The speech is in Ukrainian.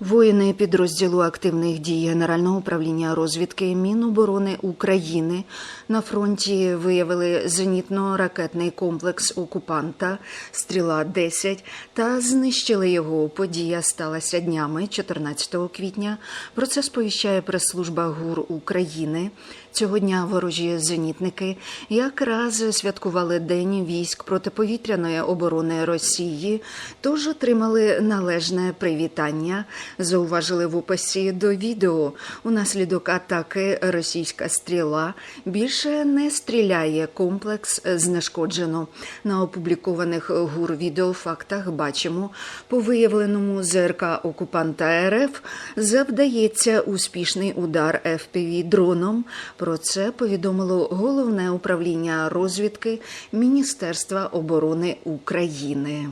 Воїни підрозділу активних дій Генерального управління розвідки Міноборони України на фронті виявили зенітно-ракетний комплекс окупанта Стріла 10 та знищили його. Подія сталася днями 14 квітня. Про це сповіщає прес-служба ГУР України. Цього дня ворожі зенітники якраз святкували День військ протиповітряної оборони Росії, тож отримали належне привітання. Зауважили в описі до відео. Унаслідок атаки російська стріла більше не стріляє. Комплекс знешкоджено. На опублікованих гур відеофактах бачимо по виявленому ЗРК окупанта РФ завдається успішний удар ФПВ дроном. Про це повідомило головне управління розвідки Міністерства оборони України.